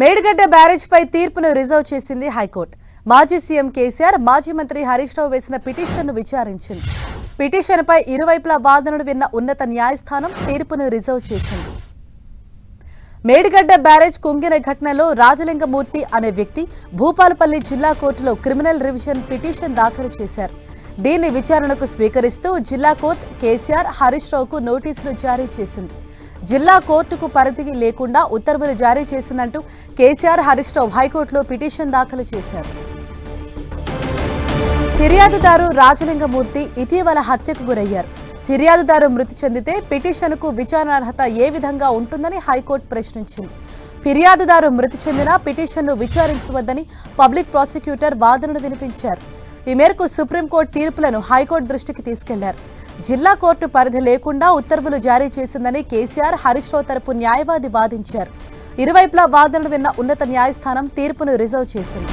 మేడిగడ్డ బ్యారేజ్పై తీర్పును రిజర్వ్ చేసింది హైకోర్టు. మాజీ సీఎం కేసీఆర్ మాజీ మంత్రి హరీష్ రావు వేసిన పిటిషన్ను విచారించింది. పిటిషన్పై ఇరువైపుల వాదనలు విన్న ఉన్నత న్యాయస్థానం తీర్పును రిజర్వ్ చేసింది. మేడిగడ్డ బ్యారేజ్ కుంగిన ఘటనలో రాజలింగమూర్తి అనే వ్యక్తి భూపాలపల్లి జిల్లా కోర్టులో క్రిమినల్ రివిజన్ పిటిషన్ దాఖలు చేశారు. దీన్ని విచారణకు స్వీకరిస్తూ జిల్లా కోర్టు కేసీఆర్ హరీష్ రావుకు నోటీసులు జారీ చేసింది. జిల్లా కోర్టుకు పరిధి లేకుండా ఉత్తర్వులు జారీ చేసిందంటూ కేసీఆర్ హరీష్ రావు హైకోర్టులో పిటిషన్ దాఖలు చేశారు. ఫిర్యాదుదారు రాజలింగమూర్తి ఇటీవల హత్యకు గురయ్యారు. ఫిర్యాదుదారు మృతి చెందితే పిటిషన్కు విచారణార్హత ఏ విధంగా ఉంటుందని హైకోర్టు ప్రశ్నించింది. ఫిర్యాదుదారు మృతి చెందిన పిటిషన్ను విచారించవద్దని పబ్లిక్ ప్రాసిక్యూటర్ వాదనలు వినిపించారు. ఈ మేరకు సుప్రీంకోర్టు తీర్పులను హైకోర్టు దృష్టికి తీసుకెళ్ళారు. జిల్లా కోర్టు పరిధి లేకుండా ఉత్తర్వులు జారీ చేసిందని కేసీఆర్ హరీష్ రావు తరపు న్యాయవాది వాదించారు. ఇరువైపులా వాదనలు విన్న ఉన్నత న్యాయస్థానం తీర్పును రిజర్వ్ చేసింది.